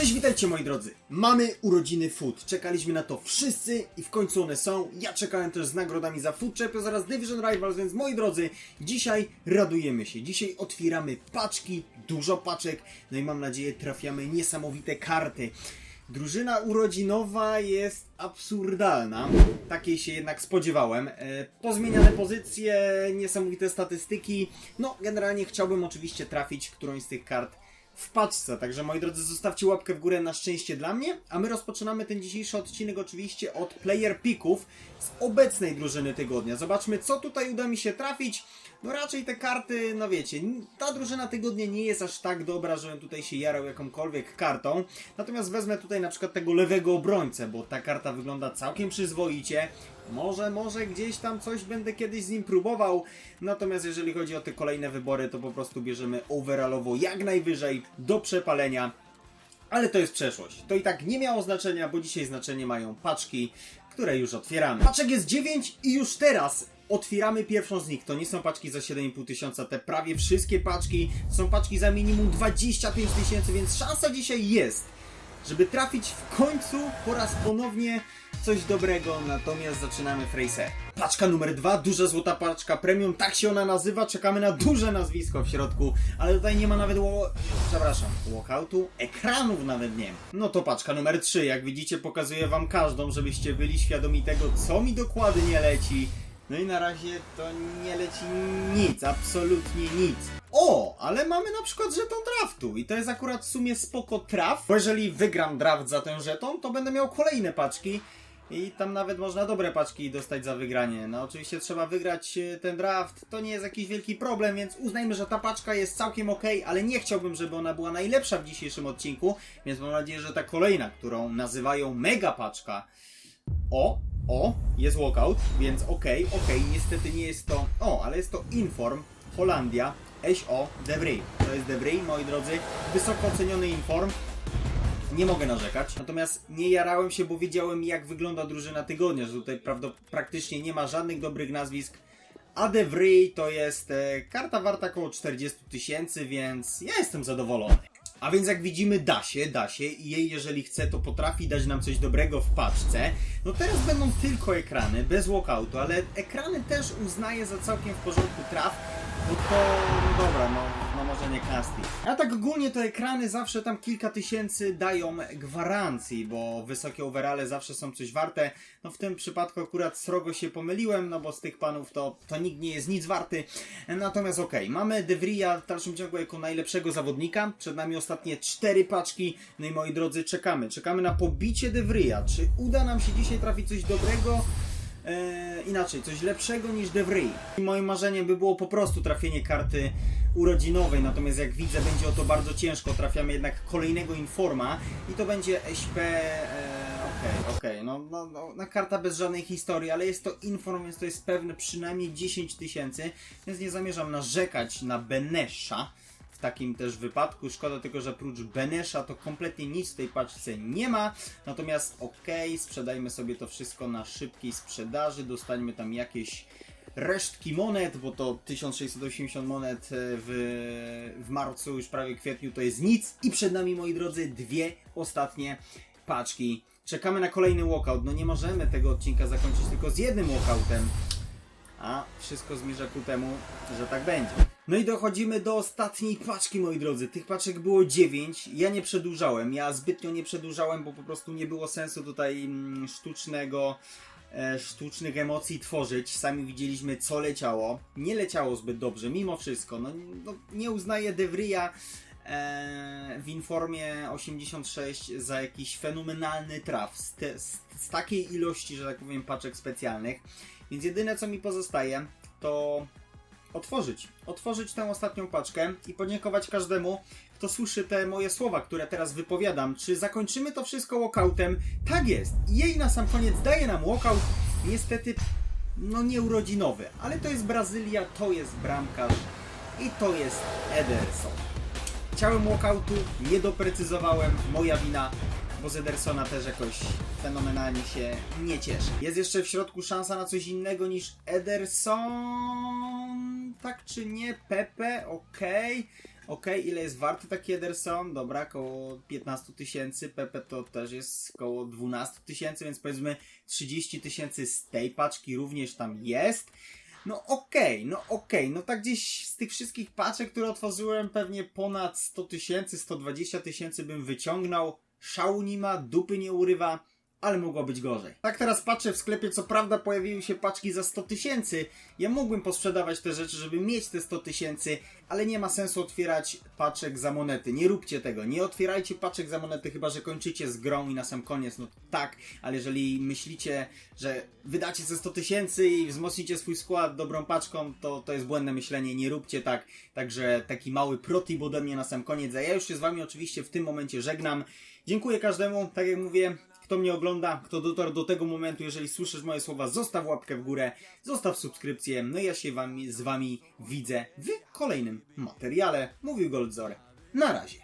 Cześć, witajcie moi drodzy. Mamy urodziny Food. Czekaliśmy na to wszyscy i w końcu one są. Ja czekałem też z nagrodami za Food Champions oraz Division Rivals, więc moi drodzy, dzisiaj radujemy się. Dzisiaj otwieramy paczki, dużo paczek, no i mam nadzieję trafiamy niesamowite karty. Drużyna urodzinowa jest absurdalna. Takiej się jednak spodziewałem. E, Pozmieniane pozycje, niesamowite statystyki. No, generalnie chciałbym oczywiście trafić którąś z tych kart w paczce. Także moi drodzy, zostawcie łapkę w górę na szczęście dla mnie. A my rozpoczynamy ten dzisiejszy odcinek oczywiście od player picków z obecnej drużyny tygodnia. Zobaczmy, co tutaj uda mi się trafić. No raczej te karty, no wiecie, ta drużyna tygodnia nie jest aż tak dobra, żebym tutaj się jarał jakąkolwiek kartą. Natomiast wezmę tutaj na przykład tego lewego obrońcę, bo ta karta wygląda całkiem przyzwoicie. Może, może gdzieś tam coś będę kiedyś z nim próbował. Natomiast jeżeli chodzi o te kolejne wybory, to po prostu bierzemy overallowo jak najwyżej do przepalenia. Ale to jest przeszłość. To i tak nie miało znaczenia, bo dzisiaj znaczenie mają paczki, które już otwieramy. Paczek jest 9 i już teraz otwieramy pierwszą z nich. To nie są paczki za 7,5 tysiąca, te prawie wszystkie paczki są paczki za minimum 25 tysięcy, więc szansa dzisiaj jest, żeby trafić w końcu po raz ponownie coś dobrego. Natomiast zaczynamy Fraser. Paczka numer dwa, duża złota paczka premium, tak się ona nazywa. Czekamy na duże nazwisko w środku, ale tutaj nie ma nawet ło... przepraszam, walkoutu, ekranów nawet nie. No to paczka numer 3, jak widzicie pokazuję wam każdą, żebyście byli świadomi tego, co mi dokładnie leci. No i na razie to nie leci nic, absolutnie nic. O, ale mamy na przykład żeton draftu i to jest akurat w sumie spoko traf, bo jeżeli wygram draft za ten żeton, to będę miał kolejne paczki i tam nawet można dobre paczki dostać za wygranie. No oczywiście trzeba wygrać e, ten draft, to nie jest jakiś wielki problem, więc uznajmy, że ta paczka jest całkiem ok, ale nie chciałbym, żeby ona była najlepsza w dzisiejszym odcinku, więc mam nadzieję, że ta kolejna, którą nazywają mega paczka, o, o, jest walkout, więc okej, okej, niestety nie jest to. O, ale jest to Inform, Holandia, SO, Debris. To jest Debris, moi drodzy. Wysoko oceniony Inform. Nie mogę narzekać. Natomiast nie jarałem się, bo wiedziałem, jak wygląda drużyna tygodnia, że tutaj praktycznie nie ma żadnych dobrych nazwisk. A Devry to jest e, karta warta około 40 tysięcy, więc ja jestem zadowolony. A więc jak widzimy, da się, da się i jej, jeżeli chce, to potrafi dać nam coś dobrego w paczce. No teraz będą tylko ekrany, bez walkoutu, ale ekrany też uznaję za całkiem w porządku traf, to, no dobra, no, no może nie casting. A tak ogólnie to ekrany zawsze tam kilka tysięcy dają gwarancji, bo wysokie overale zawsze są coś warte. No w tym przypadku akurat srogo się pomyliłem, no bo z tych panów to, to nikt nie jest nic warty. Natomiast okej, mamy De Vrija w dalszym ciągu jako najlepszego zawodnika. Przed nami ostatnie cztery paczki. No i moi drodzy, czekamy. Czekamy na pobicie De Vrija. Czy uda nam się dzisiaj trafić coś dobrego? Eee, inaczej, coś lepszego niż De. Moim marzeniem by było po prostu trafienie karty urodzinowej, natomiast jak widzę, będzie o to bardzo ciężko. Trafiamy jednak kolejnego informa i to będzie SP. Eee, Okej, okej, no, no, no, na karta bez żadnej historii, ale jest to inform, więc to jest pewne przynajmniej 10 tysięcy, więc nie zamierzam narzekać na Benesza takim też wypadku. Szkoda tylko, że prócz Benesza to kompletnie nic w tej paczce nie ma. Natomiast okej, sprzedajmy sobie to wszystko na szybkiej sprzedaży. Dostańmy tam jakieś resztki monet, bo to 1680 monet e, w, w marcu, już prawie kwietniu to jest nic. I przed nami, moi drodzy, dwie ostatnie paczki. Czekamy na kolejny walkout. No nie możemy tego odcinka zakończyć tylko z jednym walkoutem. A wszystko zmierza ku temu, że tak będzie. No i dochodzimy do ostatniej paczki, moi drodzy. Tych paczek było 9. Ja nie przedłużałem. Ja zbytnio nie przedłużałem, bo po prostu nie było sensu tutaj mm, sztucznego, e, sztucznych emocji tworzyć. Sami widzieliśmy, co leciało. Nie leciało zbyt dobrze, mimo wszystko. No, no nie uznaję Devria e, w Informie 86 za jakiś fenomenalny traf z, te, z, z takiej ilości, że tak powiem, paczek specjalnych. Więc jedyne co mi pozostaje, to otworzyć. Otworzyć tę ostatnią paczkę i podziękować każdemu, kto słyszy te moje słowa, które teraz wypowiadam. Czy zakończymy to wszystko walkoutem? Tak jest. Jej na sam koniec daje nam walkout. Niestety, no nieurodzinowy, ale to jest Brazylia, to jest bramkarz i to jest Ederson. Chciałem walkoutu, nie doprecyzowałem, moja wina, bo z Edersona też jakoś fenomenalnie się nie cieszę. Jest jeszcze w środku szansa na coś innego niż Ederson, tak czy nie? Pepe, okej. Okej, ile jest warty taki Ederson? Dobra, koło 15 tysięcy. Pepe to też jest koło 12 tysięcy, więc powiedzmy 30 tysięcy z tej paczki również tam jest. No okej, no okej, no tak gdzieś z tych wszystkich paczek, które otworzyłem, pewnie ponad 100 tysięcy, 120 tysięcy bym wyciągnął. Szału nie ma, dupy nie urywa, ale mogło być gorzej. Tak teraz patrzę w sklepie, co prawda pojawiły się paczki za 100 tysięcy. Ja mógłbym posprzedawać te rzeczy, żeby mieć te 100 tysięcy, ale nie ma sensu otwierać paczek za monety. Nie róbcie tego. Nie otwierajcie paczek za monety, chyba że kończycie z grą i na sam koniec, no tak, ale jeżeli myślicie, że wydacie ze 100 tysięcy i wzmocnicie swój skład dobrą paczką, to to jest błędne myślenie. Nie róbcie tak. Także taki mały protip ode mnie na sam koniec. A ja już się z wami oczywiście w tym momencie żegnam. Dziękuję każdemu, tak jak mówię, kto mnie ogląda, kto dotarł do tego momentu, jeżeli słyszysz moje słowa, zostaw łapkę w górę, zostaw subskrypcję, no i ja się wami, z wami widzę w kolejnym materiale. Mówił Goldzor. Na razie.